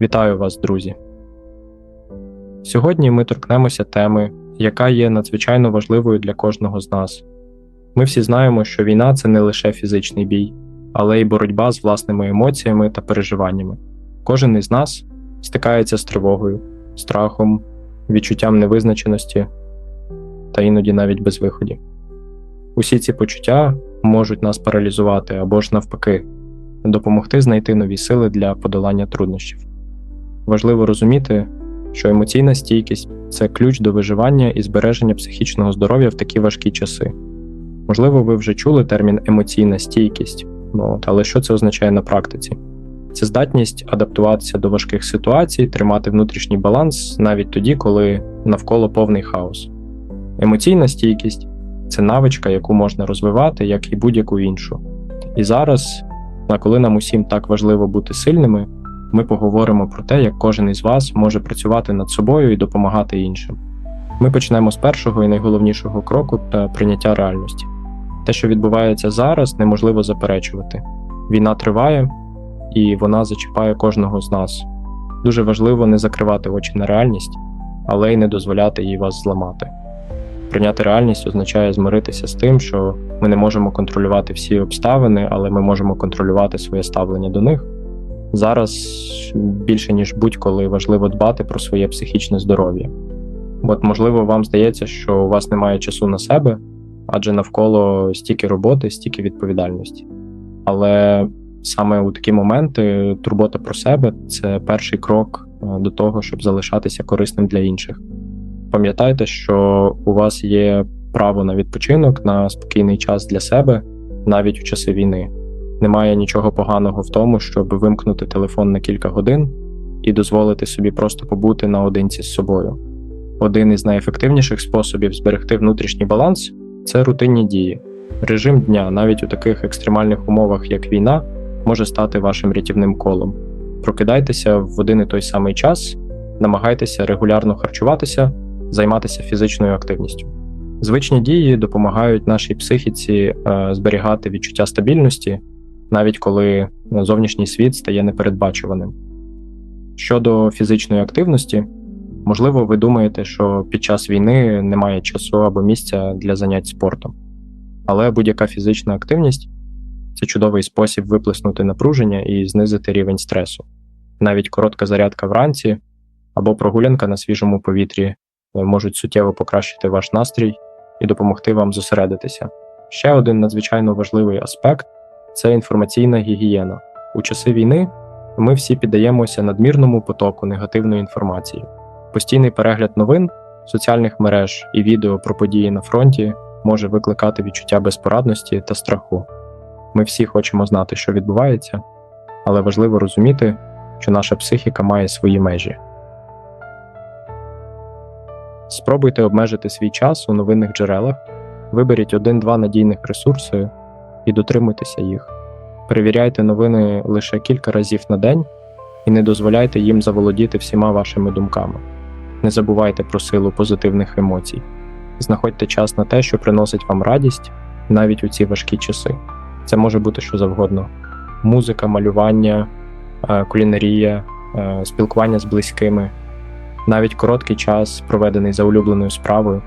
Вітаю вас, друзі! Сьогодні ми торкнемося теми, яка є надзвичайно важливою для кожного з нас. Ми всі знаємо, що війна це не лише фізичний бій, але й боротьба з власними емоціями та переживаннями. Кожен із нас стикається з тривогою, страхом, відчуттям невизначеності та іноді навіть безвиході. Усі ці почуття можуть нас паралізувати або ж навпаки, допомогти знайти нові сили для подолання труднощів. Важливо розуміти, що емоційна стійкість це ключ до виживання і збереження психічного здоров'я в такі важкі часи. Можливо, ви вже чули термін емоційна стійкість, ну, але що це означає на практиці? Це здатність адаптуватися до важких ситуацій, тримати внутрішній баланс навіть тоді, коли навколо повний хаос. Емоційна стійкість це навичка, яку можна розвивати, як і будь-яку іншу. І зараз, коли нам усім так важливо бути сильними, ми поговоримо про те, як кожен із вас може працювати над собою і допомагати іншим. Ми почнемо з першого і найголовнішого кроку та прийняття реальності. Те, що відбувається зараз, неможливо заперечувати. Війна триває, і вона зачіпає кожного з нас. Дуже важливо не закривати очі на реальність, але й не дозволяти їй вас зламати. Прийняти реальність означає змиритися з тим, що ми не можемо контролювати всі обставини, але ми можемо контролювати своє ставлення до них. Зараз більше ніж будь-коли важливо дбати про своє психічне здоров'я. От, можливо, вам здається, що у вас немає часу на себе, адже навколо стільки роботи, стільки відповідальності. Але саме у такі моменти турбота про себе це перший крок е, до того, щоб залишатися корисним для інших. Пам'ятайте, що у вас є право на відпочинок, на спокійний час для себе навіть у часи війни. Немає нічого поганого в тому, щоб вимкнути телефон на кілька годин і дозволити собі просто побути наодинці з собою. Один із найефективніших способів зберегти внутрішній баланс це рутинні дії. Режим дня, навіть у таких екстремальних умовах, як війна, може стати вашим рятівним колом. Прокидайтеся в один і той самий час, намагайтеся регулярно харчуватися, займатися фізичною активністю. Звичні дії допомагають нашій психіці е, зберігати відчуття стабільності, навіть коли зовнішній світ стає непередбачуваним. Щодо фізичної активності, можливо, ви думаєте, що під час війни немає часу або місця для занять спортом, але будь-яка фізична активність це чудовий спосіб виплеснути напруження і знизити рівень стресу. Навіть коротка зарядка вранці або прогулянка на свіжому повітрі е, можуть суттєво покращити ваш настрій і допомогти вам зосередитися. Ще один надзвичайно важливий аспект це інформаційна гігієна. У часи війни ми всі піддаємося надмірному потоку негативної інформації. Постійний перегляд новин, соціальних мереж і відео про події на фронті може викликати відчуття безпорадності та страху. Ми всі хочемо знати, що відбувається, але важливо розуміти, що наша психіка має свої межі. Спробуйте обмежити свій час у новинних джерелах, виберіть один-два надійних ресурси і дотримуйтеся їх. Перевіряйте новини лише кілька разів на день і не дозволяйте їм заволодіти всіма вашими думками. Не забувайте про силу позитивних емоцій. Знаходьте час на те, що приносить вам радість навіть у ці важкі часи. Це може бути що завгодно: музика, малювання, е, кулінарія, е, спілкування з близькими. Навіть короткий час, проведений за улюбленою справою,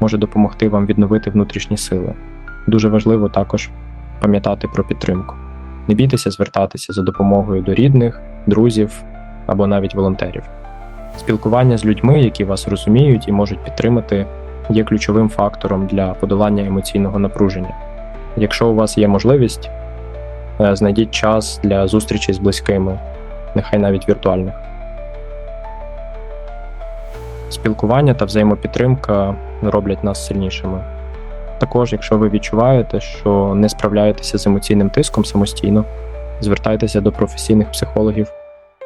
може допомогти вам відновити внутрішні сили. Дуже важливо також пам'ятати про підтримку. Не бійтеся звертатися за допомогою до рідних, друзів або навіть волонтерів. Спілкування з людьми, які вас розуміють і можуть підтримати, є ключовим фактором для подолання емоційного напруження. Якщо у вас є можливість, е, знайдіть час для зустрічі з близькими, нехай навіть віртуальних. Спілкування та взаємопідтримка роблять нас сильнішими. Також, якщо ви відчуваєте, що не справляєтеся з емоційним тиском самостійно, звертайтеся до професійних психологів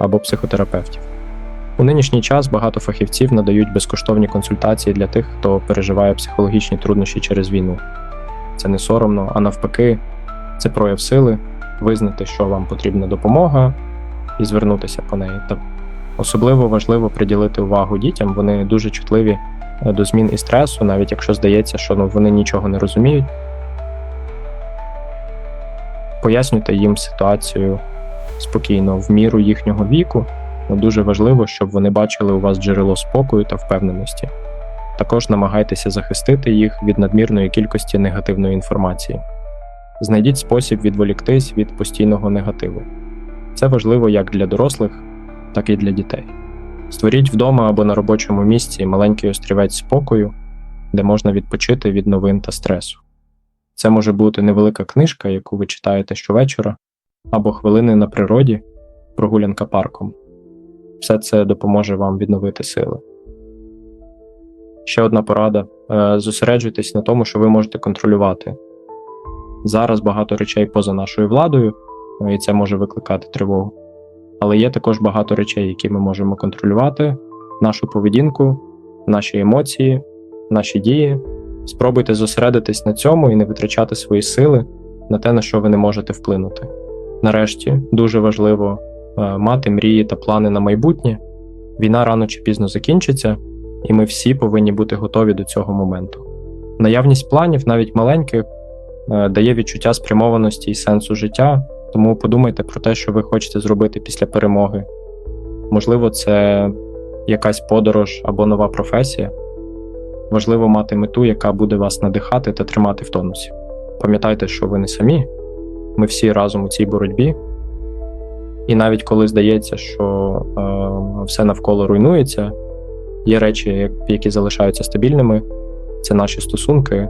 або психотерапевтів. У нинішній час багато фахівців надають безкоштовні консультації для тих, хто переживає психологічні труднощі через війну. Це не соромно, а навпаки, це прояв сили, визнати, що вам потрібна допомога, і звернутися по неї. Особливо важливо приділити увагу дітям, вони дуже чутливі до змін і стресу, навіть якщо здається, що ну, вони нічого не розуміють. Пояснюйте їм ситуацію спокійно, в міру їхнього віку, дуже важливо, щоб вони бачили у вас джерело спокою та впевненості. Також намагайтеся захистити їх від надмірної кількості негативної інформації. Знайдіть спосіб відволіктись від постійного негативу. Це важливо як для дорослих, так і для дітей. Створіть вдома або на робочому місці маленький острівець спокою, де можна відпочити від новин та стресу. Це може бути невелика книжка, яку ви читаєте щовечора, або хвилини на природі, прогулянка парком. Все це допоможе вам відновити сили. Ще одна порада: Е, зосереджуйтесь на тому, що ви можете контролювати. Зараз багато речей поза нашою владою, е, і це може викликати тривогу. Але є також багато речей, які ми можемо контролювати: нашу поведінку, наші емоції, наші дії. Спробуйте зосередитись на цьому і не витрачати свої сили на те, на що ви не можете вплинути. Нарешті дуже важливо е, мати мрії та плани на майбутнє. Війна рано чи пізно закінчиться, і ми всі повинні бути готові до цього моменту. Наявність планів, навіть маленьких, е, дає відчуття спрямованості і сенсу життя, тому подумайте про те, що ви хочете зробити після перемоги. Можливо, це якась подорож або нова професія. Важливо мати мету, яка буде вас надихати та тримати в тонусі. Пам'ятайте, що ви не самі, ми всі разом у цій боротьбі. І навіть коли здається, що е, все навколо руйнується, є речі, які залишаються стабільними, це наші стосунки, е,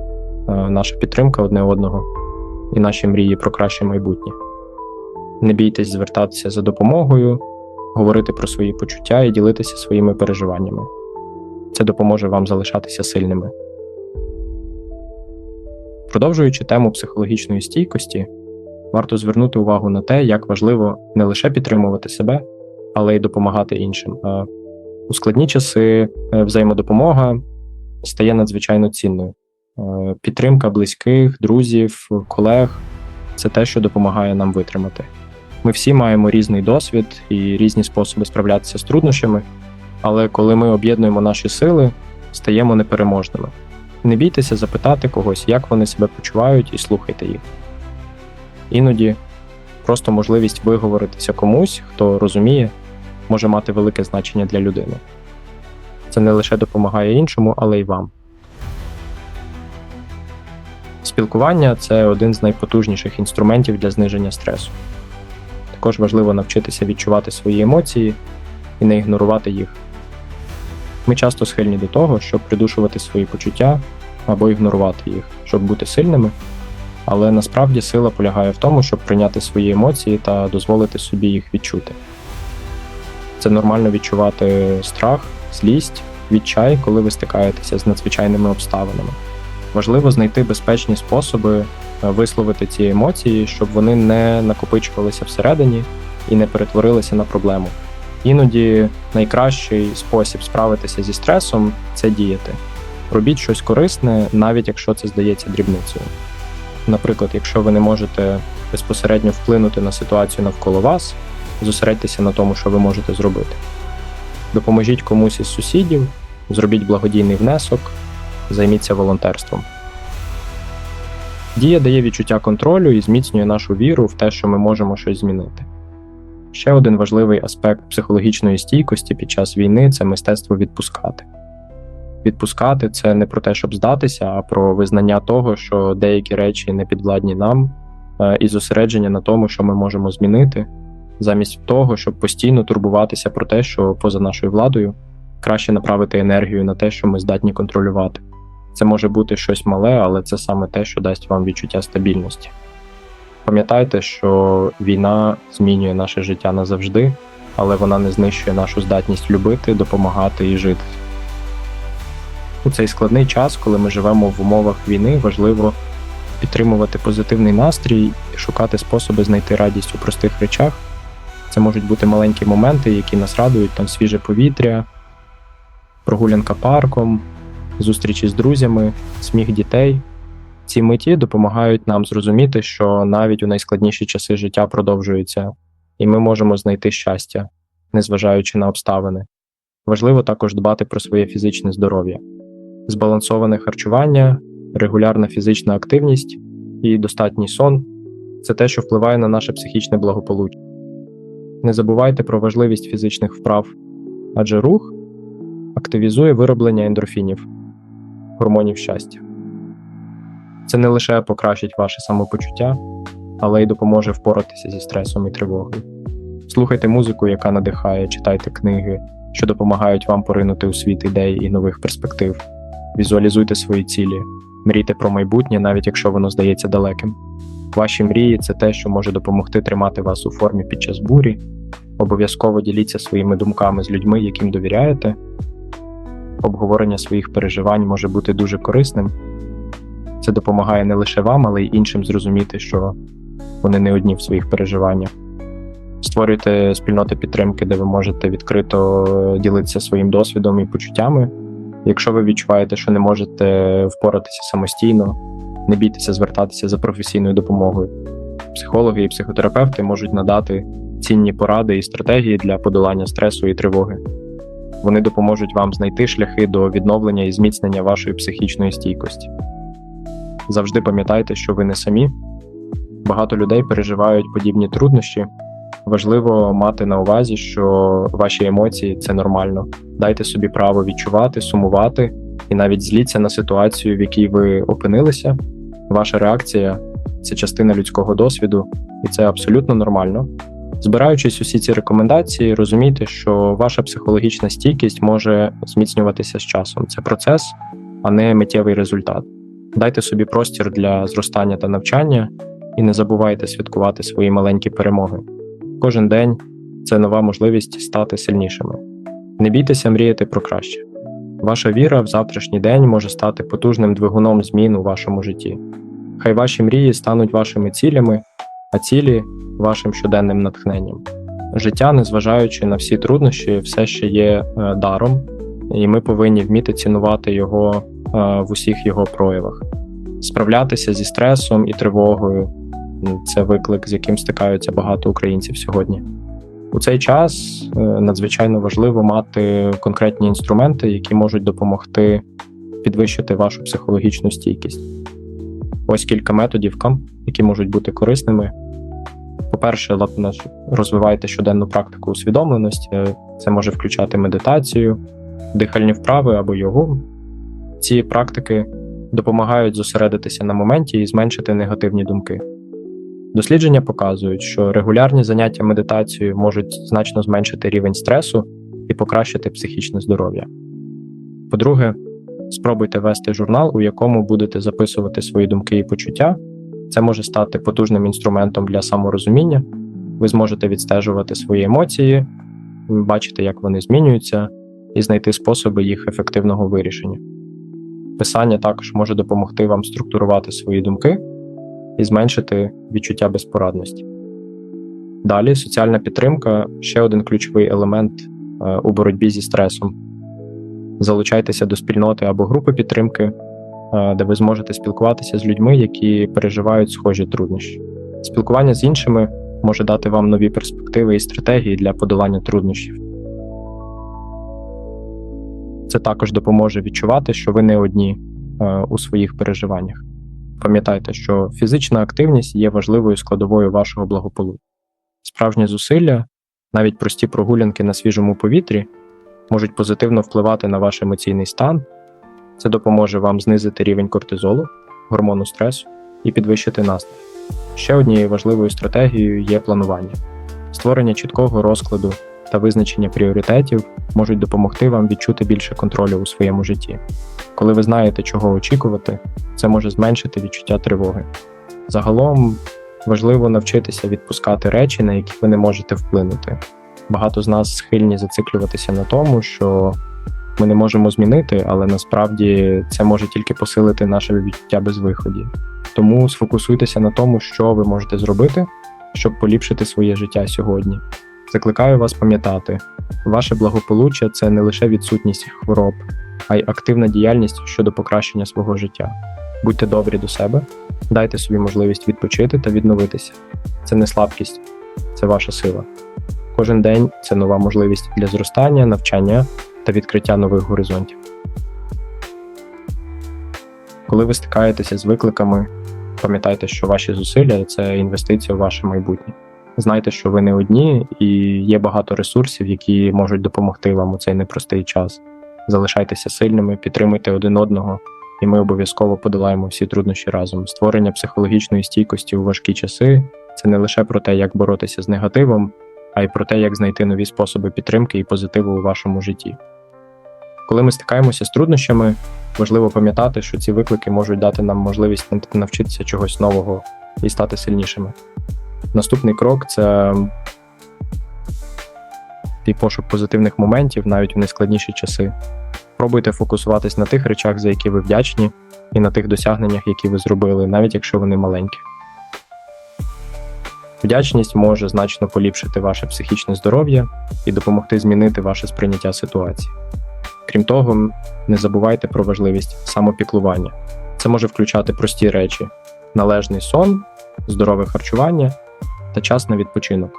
наша підтримка одне одного і наші мрії про краще майбутнє. Не бійтесь звертатися за допомогою, говорити про свої почуття і ділитися своїми переживаннями. Це допоможе вам залишатися сильними. Продовжуючи тему психологічної стійкості, варто звернути увагу на те, як важливо не лише підтримувати себе, але й допомагати іншим. У складні часи е, взаємодопомога стає надзвичайно цінною. Е, Підтримка близьких, друзів, колег це те, що допомагає нам витримати. Ми всі маємо різний досвід і різні способи справлятися з труднощами, але коли ми об'єднуємо наші сили, стаємо непереможними. Не бійтеся запитати когось, як вони себе почувають, і слухайте їх. Іноді просто можливість виговоритися комусь, хто розуміє, може мати велике значення для людини. Це не лише допомагає іншому, але й вам. Спілкування це один з найпотужніших інструментів для зниження стресу. Також важливо навчитися відчувати свої емоції і не ігнорувати їх. Ми часто схильні до того, щоб придушувати свої почуття або ігнорувати їх, щоб бути сильними, але насправді сила полягає в тому, щоб прийняти свої емоції та дозволити собі їх відчути. Це нормально відчувати страх, злість, відчай, коли ви стикаєтеся з надзвичайними обставинами. Важливо знайти безпечні способи висловити ці емоції, щоб вони не накопичувалися всередині і не перетворилися на проблему. Іноді найкращий спосіб справитися зі стресом це діяти. Робіть щось корисне, навіть якщо це здається дрібницею. Наприклад, якщо ви не можете безпосередньо вплинути на ситуацію навколо вас, зосередьтеся на тому, що ви можете зробити. Допоможіть комусь із сусідів, зробіть благодійний внесок, займіться волонтерством. Дія дає відчуття контролю і зміцнює нашу віру в те, що ми можемо щось змінити. Ще один важливий аспект психологічної стійкості під час війни це мистецтво відпускати. Відпускати це не про те, щоб здатися, а про визнання того, що деякі речі не підвладні нам, е, і зосередження на тому, що ми можемо змінити, замість того, щоб постійно турбуватися про те, що поза нашою владою краще направити енергію на те, що ми здатні контролювати. Це може бути щось мале, але це саме те, що дасть вам відчуття стабільності. Пам'ятайте, що війна змінює наше життя назавжди, але вона не знищує нашу здатність любити, допомагати і жити. У цей складний час, коли ми живемо в умовах війни, важливо підтримувати позитивний настрій і шукати способи знайти радість у простих речах. Це можуть бути маленькі моменти, які нас радують, там свіже повітря, прогулянка парком, зустрічі з друзями, сміх дітей. Ці миті допомагають нам зрозуміти, що навіть у найскладніші часи життя продовжуються, і ми можемо знайти щастя, незважаючи на обставини. Важливо також дбати про своє фізичне здоров'я, збалансоване харчування, регулярна фізична активність і достатній сон це те, що впливає на наше психічне благополуччя. Не забувайте про важливість фізичних вправ, адже рух активізує вироблення ендорфінів, гормонів щастя. Це не лише покращить ваше самопочуття, але й допоможе впоратися зі стресом і тривогою. Слухайте музику, яка надихає, читайте книги, що допомагають вам поринути у світ ідей і нових перспектив. Візуалізуйте свої цілі, мрійте про майбутнє, навіть якщо воно здається далеким. Ваші мрії це те, що може допомогти тримати вас у формі під час бурі. Обов'язково діліться своїми думками з людьми, яким довіряєте. Обговорення своїх переживань може бути дуже корисним. Це допомагає не лише вам, але й іншим зрозуміти, що вони не одні в своїх переживаннях. Створюйте спільноти підтримки, де ви можете відкрито ділитися своїм досвідом і почуттями. Якщо ви відчуваєте, що не можете впоратися самостійно, не бійтеся звертатися за професійною допомогою. Психологи і психотерапевти можуть надати цінні поради і стратегії для подолання стресу і тривоги. Вони допоможуть вам знайти шляхи до відновлення і зміцнення вашої психічної стійкості. Завжди пам'ятайте, що ви не самі. Багато людей переживають подібні труднощі. Важливо мати на увазі, що ваші емоції це нормально. Дайте собі право відчувати, сумувати і навіть зліться на ситуацію, в якій ви опинилися. Ваша реакція це частина людського досвіду, і це абсолютно нормально. Збираючись усі ці рекомендації, розумійте, що ваша психологічна стійкість може зміцнюватися з часом. Це процес, а не миттєвий результат. Дайте собі простір для зростання та навчання, і не забувайте святкувати свої маленькі перемоги. Кожен день це нова можливість стати сильнішими. Не бійтеся мріяти про краще. Ваша віра в завтрашній день може стати потужним двигуном змін у вашому житті. Хай ваші мрії стануть вашими цілями, а цілі вашим щоденним натхненням. Життя, незважаючи на всі труднощі, все ще є е, даром, і ми повинні вміти цінувати його е, в усіх його проявах. Справлятися зі стресом і тривогою це виклик, з яким стикаються багато українців сьогодні. У цей час е, надзвичайно важливо мати конкретні інструменти, які можуть допомогти підвищити вашу психологічну стійкість. Ось кілька методів, які можуть бути корисними. По-перше, розвивайте щоденну практику усвідомленості. Це може включати медитацію, дихальні вправи або йогу. Ці практики допомагають зосередитися на моменті і зменшити негативні думки. Дослідження показують, що регулярні заняття медитацією можуть значно зменшити рівень стресу і покращити психічне здоров'я. По-друге, спробуйте вести журнал, у якому будете записувати свої думки і почуття. Це може стати потужним інструментом для саморозуміння. Ви зможете відстежувати свої емоції, бачити, як вони змінюються, і знайти способи їх ефективного вирішення. Писання також може допомогти вам структурувати свої думки і зменшити відчуття безпорадності. Далі соціальна підтримка ще один ключовий елемент е, у боротьбі зі стресом. Залучайтеся до спільноти або групи підтримки, е, де ви зможете спілкуватися з людьми, які переживають схожі труднощі. Спілкування з іншими може дати вам нові перспективи і стратегії для подолання труднощів. Це також допоможе відчувати, що ви не одні е, у своїх переживаннях. Пам'ятайте, що фізична активність є важливою складовою вашого благополуччя. Справжні зусилля, навіть прості прогулянки на свіжому повітрі, можуть позитивно впливати на ваш емоційний стан. Це допоможе вам знизити рівень кортизолу, гормону стресу і підвищити настрій. Ще однією важливою стратегією є планування. Створення чіткого розкладу та визначення пріоритетів можуть допомогти вам відчути більше контролю у своєму житті. Коли ви знаєте, чого очікувати, це може зменшити відчуття тривоги. Загалом важливо навчитися відпускати речі, на які ви не можете вплинути. Багато з нас схильні зациклюватися на тому, що ми не можемо змінити, але насправді це може тільки посилити наше відчуття безвиході. Тому сфокусуйтеся на тому, що ви можете зробити, щоб поліпшити своє життя сьогодні. Закликаю вас пам'ятати, ваше благополуччя це не лише відсутність хвороб, а й активна діяльність щодо покращення свого життя. Будьте добрі до себе, дайте собі можливість відпочити та відновитися. Це не слабкість, це ваша сила. Кожен день це нова можливість для зростання, навчання та відкриття нових горизонтів. Коли ви стикаєтеся з викликами, пам'ятайте, що ваші зусилля це інвестиція у ваше майбутнє. Знайте, що ви не одні, і є багато ресурсів, які можуть допомогти вам у цей непростий час. Залишайтеся сильними, підтримуйте один одного, і ми обов'язково подолаємо всі труднощі разом. Створення психологічної стійкості у важкі часи це не лише про те, як боротися з негативом, а й про те, як знайти нові способи підтримки і позитиву у вашому житті. Коли ми стикаємося з труднощами, важливо пам'ятати, що ці виклики можуть дати нам можливість навчитися чогось нового і стати сильнішими. Наступний крок це твій пошук позитивних моментів навіть у найскладніші часи. Пробуйте фокусуватись на тих речах, за які ви вдячні, і на тих досягненнях, які ви зробили, навіть якщо вони маленькі. Вдячність може значно поліпшити ваше психічне здоров'я і допомогти змінити ваше сприйняття ситуації. Крім того, не забувайте про важливість самопіклування. Це може включати прості речі: належний сон, здорове харчування та час на відпочинок.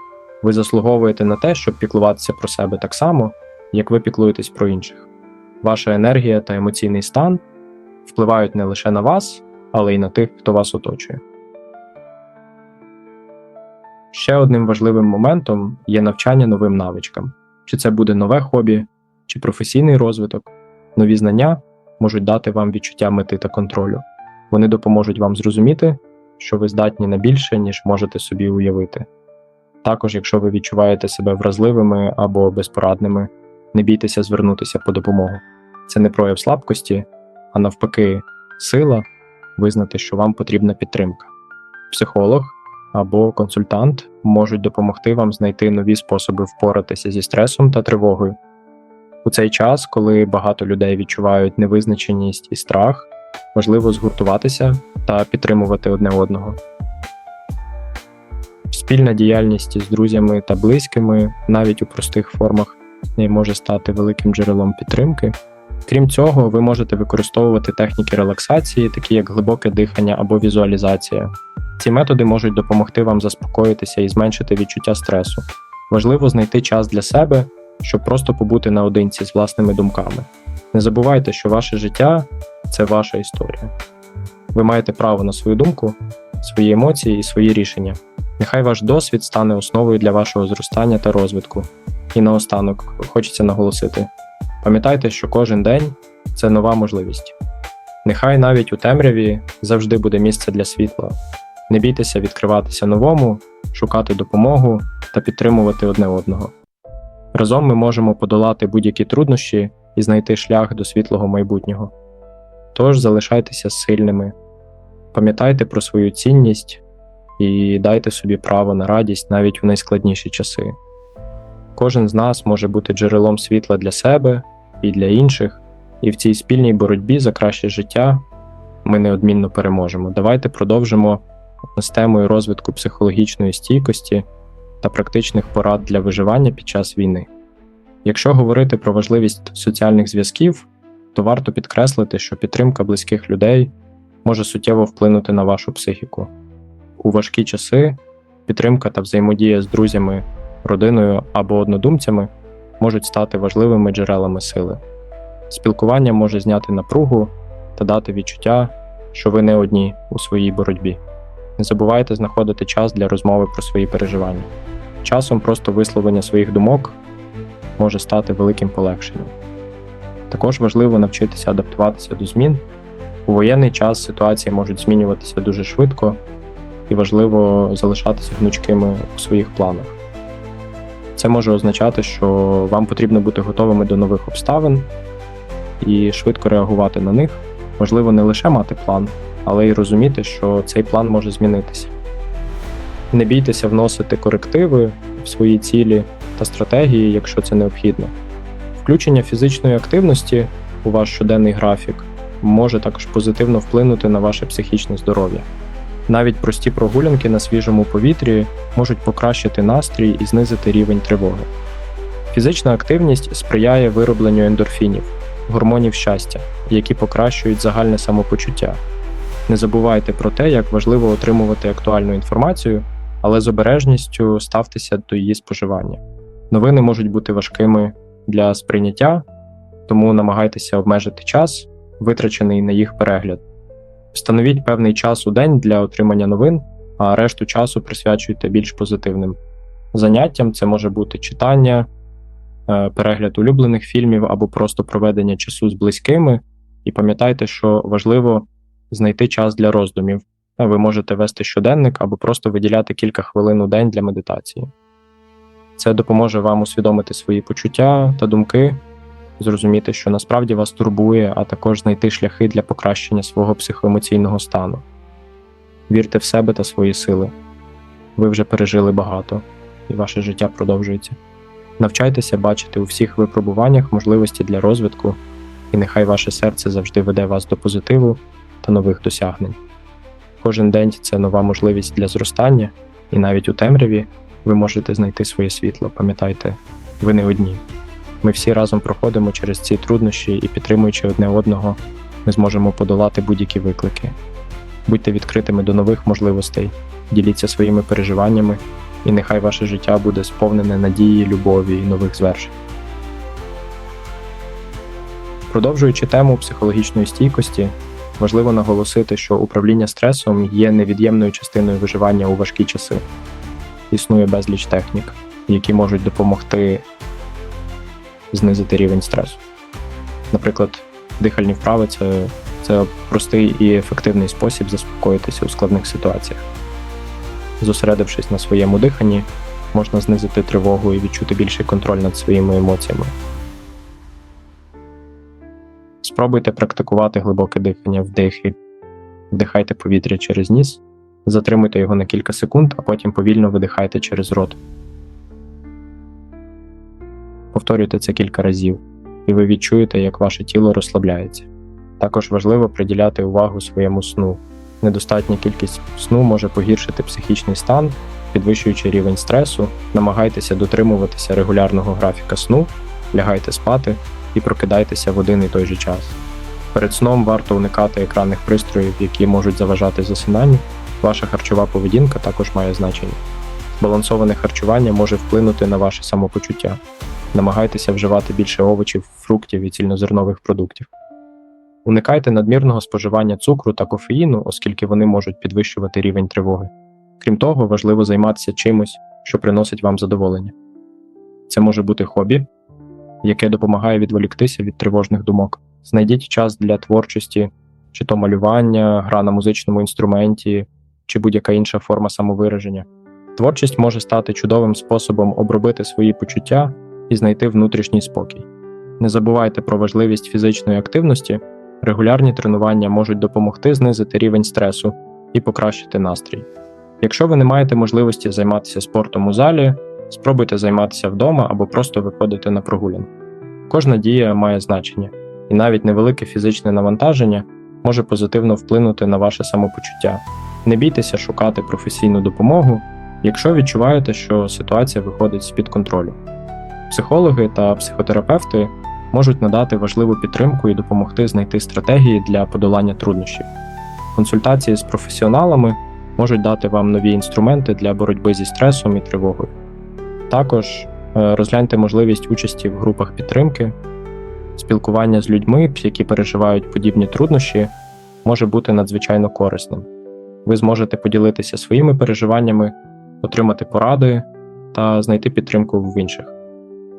Ви заслуговуєте на те, щоб піклуватися про себе так само, як ви піклуєтесь про інших. Ваша енергія та емоційний стан впливають не лише на вас, але й на тих, хто вас оточує. Ще одним важливим моментом є навчання новим навичкам, чи це буде нове хобі, чи професійний розвиток. Нові знання можуть дати вам відчуття мети та контролю. Вони допоможуть вам зрозуміти, що ви здатні на більше, ніж можете собі уявити. Також, якщо ви відчуваєте себе вразливими або безпорадними, не бійтеся звернутися по допомогу. Це не прояв слабкості, а навпаки, сила визнати, що вам потрібна підтримка. Психолог або консультант можуть допомогти вам знайти нові способи впоратися зі стресом та тривогою. У цей час, коли багато людей відчувають невизначеність і страх, важливо згуртуватися та підтримувати одне одного. Спільна діяльність з друзями та близькими, навіть у простих формах, не може стати великим джерелом підтримки. Крім цього, ви можете використовувати техніки релаксації, такі як глибоке дихання або візуалізація. Ці методи можуть допомогти вам заспокоїтися і зменшити відчуття стресу. Важливо знайти час для себе, щоб просто побути наодинці з власними думками. Не забувайте, що ваше життя це ваша історія. Ви маєте право на свою думку, свої емоції і свої рішення. Нехай ваш досвід стане основою для вашого зростання та розвитку. І наостанок хочеться наголосити: пам'ятайте, що кожен день це нова можливість. Нехай навіть у темряві завжди буде місце для світла. Не бійтеся відкриватися новому, шукати допомогу та підтримувати одне одного. Разом ми можемо подолати будь-які труднощі і знайти шлях до світлого майбутнього. Тож залишайтеся сильними, пам'ятайте про свою цінність і дайте собі право на радість навіть у найскладніші часи. Кожен з нас може бути джерелом світла для себе і для інших, і в цій спільній боротьбі за краще життя ми неодмінно переможемо. Давайте продовжимо з темою розвитку психологічної стійкості та практичних порад для виживання під час війни. Якщо говорити про важливість соціальних зв'язків, то варто підкреслити, що підтримка близьких людей може суттєво вплинути на вашу психіку. У важкі часи підтримка та взаємодія з друзями, родиною або однодумцями можуть стати важливими джерелами сили. Спілкування може зняти напругу та дати відчуття, що ви не одні у своїй боротьбі. Не забувайте знаходити час для розмови про свої переживання. Часом просто висловлення своїх думок може стати великим полегшенням. Також важливо навчитися адаптуватися до змін. У воєнний час ситуації можуть змінюватися дуже швидко, і важливо залишатися гнучкими у своїх планах. Це може означати, що вам потрібно бути готовими до нових обставин і швидко реагувати на них. Важливо не лише мати план, але й розуміти, що цей план може змінитися. Не бійтеся вносити корективи в свої цілі та стратегії, якщо це необхідно. Включення фізичної активності у ваш щоденний графік може також позитивно вплинути на ваше психічне здоров'я. Навіть прості прогулянки на свіжому повітрі можуть покращити настрій і знизити рівень тривоги. Фізична активність сприяє виробленню ендорфінів, гормонів щастя, які покращують загальне самопочуття. Не забувайте про те, як важливо отримувати актуальну інформацію, але з обережністю ставтеся до її споживання. Новини можуть бути важкими для сприйняття, тому намагайтеся обмежити час, витрачений на їх перегляд. Встановіть певний час у день для отримання новин, а решту часу присвячуйте більш позитивним Заняттям це може бути читання, е, перегляд улюблених фільмів або просто проведення часу з близькими. І пам'ятайте, що важливо знайти час для роздумів. Ви можете вести щоденник або просто виділяти кілька хвилин у день для медитації. Це допоможе вам усвідомити свої почуття та думки, зрозуміти, що насправді вас турбує, а також знайти шляхи для покращення свого психоемоційного стану. Вірте в себе та свої сили. Ви вже пережили багато, і ваше життя продовжується. Навчайтеся бачити у всіх випробуваннях можливості для розвитку, і нехай ваше серце завжди веде вас до позитиву та нових досягнень. Кожен день це нова можливість для зростання, і навіть у темряві ви можете знайти своє світло. Пам'ятайте, ви не одні. Ми всі разом проходимо через ці труднощі і, підтримуючи одне одного, ми зможемо подолати будь-які виклики. Будьте відкритими до нових можливостей, діліться своїми переживаннями, і нехай ваше життя буде сповнене надії, любові і нових звершень. Продовжуючи тему психологічної стійкості, важливо наголосити, що управління стресом є невід'ємною частиною виживання у важкі часи. Існує безліч технік, які можуть допомогти знизити рівень стресу. Наприклад, дихальні вправи це, це простий і ефективний спосіб заспокоїтися у складних ситуаціях. Зосередившись на своєму диханні, можна знизити тривогу і відчути більший контроль над своїми емоціями. Спробуйте практикувати глибоке дихання вдихи. Вдихайте повітря через ніс, затримуйте його на кілька секунд, а потім повільно видихайте через рот. Повторюйте це кілька разів, і ви відчуєте, як ваше тіло розслабляється. Також важливо приділяти увагу своєму сну. Недостатня кількість сну може погіршити психічний стан, підвищуючи рівень стресу. Намагайтеся дотримуватися регулярного графіка сну, лягайте спати і прокидайтеся в один і той же час. Перед сном варто уникати екранних пристроїв, які можуть заважати засинанню. Ваша харчова поведінка також має значення. Збалансоване харчування може вплинути на ваше самопочуття. Намагайтеся вживати більше овочів, фруктів і цільнозернових продуктів. Уникайте надмірного споживання цукру та кофеїну, оскільки вони можуть підвищувати рівень тривоги. Крім того, важливо займатися чимось, що приносить вам задоволення. Це може бути хобі, яке допомагає відволіктися від тривожних думок. Знайдіть час для творчості, чи то малювання, гра на музичному інструменті, чи будь-яка інша форма самовираження. Творчість може стати чудовим способом обробити свої почуття і знайти внутрішній спокій. Не забувайте про важливість фізичної активності, регулярні тренування можуть допомогти знизити рівень стресу і покращити настрій. Якщо ви не маєте можливості займатися спортом у залі, спробуйте займатися вдома або просто виходити на прогулянку. Кожна дія має значення, і навіть невелике фізичне навантаження може позитивно вплинути на ваше самопочуття. Не бійтеся шукати професійну допомогу, якщо відчуваєте, що ситуація виходить з-під контролю. Психологи та психотерапевти можуть надати важливу підтримку і допомогти знайти стратегії для подолання труднощів. Консультації з професіоналами можуть дати вам нові інструменти для боротьби зі стресом і тривогою. Також е, розгляньте можливість участі в групах підтримки, спілкування з людьми, які переживають подібні труднощі, може бути надзвичайно корисним. Ви зможете поділитися своїми переживаннями, отримати поради та знайти підтримку в інших.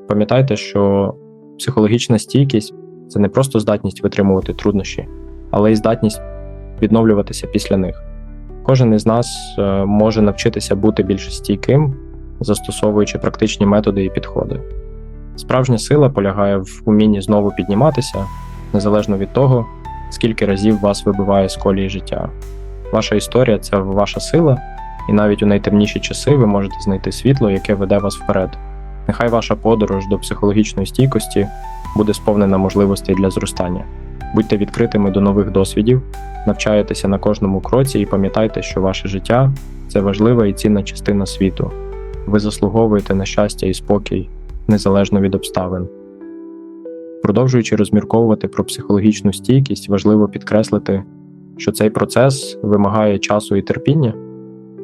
Пам'ятайте, що психологічна стійкість це не просто здатність витримувати труднощі, але й здатність відновлюватися після них. Кожен із нас е, може навчитися бути більш стійким, застосовуючи практичні методи і підходи. Справжня сила полягає в умінні знову підніматися, незалежно від того, скільки разів вас вибиває з колії життя. Ваша історія це ваша сила, і навіть у найтемніші часи ви можете знайти світло, яке веде вас вперед. Нехай ваша подорож до психологічної стійкості буде сповнена можливостей для зростання. Будьте відкритими до нових досвідів, навчайтеся на кожному кроці і пам'ятайте, що ваше життя це важлива і цінна частина світу. Ви заслуговуєте на щастя і спокій, незалежно від обставин. Продовжуючи розмірковувати про психологічну стійкість, важливо підкреслити, що цей процес вимагає часу і терпіння.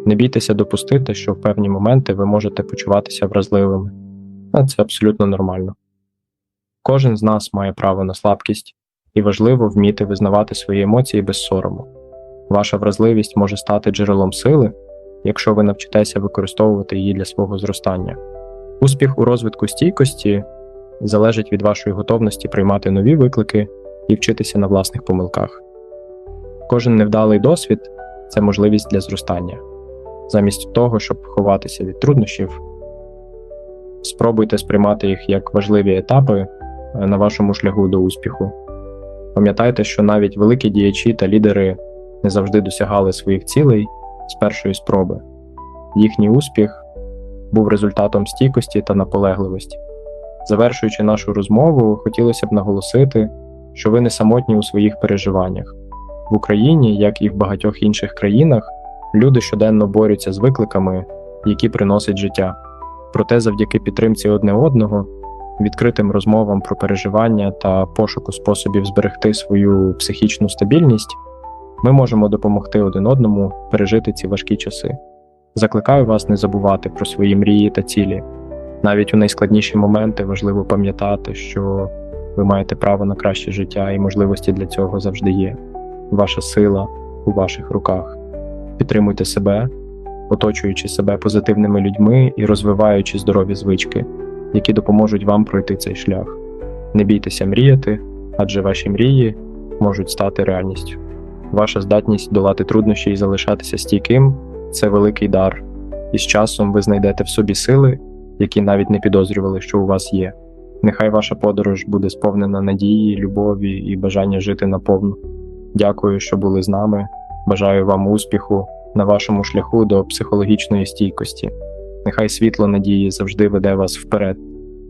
Не бійтеся допустити, що в певні моменти ви можете почуватися вразливими, а це абсолютно нормально. Кожен з нас має право на слабкість, і важливо вміти визнавати свої емоції без сорому. Ваша вразливість може стати джерелом сили, якщо ви навчитеся використовувати її для свого зростання. Успіх у розвитку стійкості залежить від вашої готовності приймати нові виклики і вчитися на власних помилках. Кожен невдалий досвід це можливість для зростання. Замість того, щоб ховатися від труднощів, спробуйте сприймати їх як важливі етапи е, на вашому шляху до успіху. Пам'ятайте, що навіть великі діячі та лідери не завжди досягали своїх цілей з першої спроби. Їхній успіх був результатом стійкості та наполегливості. Завершуючи нашу розмову, хотілося б наголосити, що ви не самотні у своїх переживаннях. В Україні, як і в багатьох інших країнах, люди щоденно борються з викликами, які приносить життя. Проте, завдяки підтримці одне одного, відкритим розмовам про переживання та пошуку способів зберегти свою психічну стабільність, ми можемо допомогти один одному пережити ці важкі часи. Закликаю вас не забувати про свої мрії та цілі. Навіть у найскладніші моменти важливо пам'ятати, що ви маєте право на краще життя і можливості для цього завжди є. Ваша сила у ваших руках. Підтримуйте себе, оточуючи себе позитивними людьми і розвиваючи здорові звички, які допоможуть вам пройти цей шлях. Не бійтеся мріяти, адже ваші мрії можуть стати реальністю. Ваша здатність долати труднощі і залишатися стійким це великий дар, і з часом ви знайдете в собі сили, які навіть не підозрювали, що у вас є. Нехай ваша подорож буде сповнена надії, любові і бажання жити наповну. Дякую, що були з нами. Бажаю вам успіху на вашому шляху до психологічної стійкості. Нехай світло надії завжди веде вас вперед.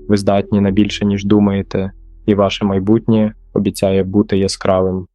Ви здатні на більше, ніж думаєте, і ваше майбутнє обіцяє бути яскравим.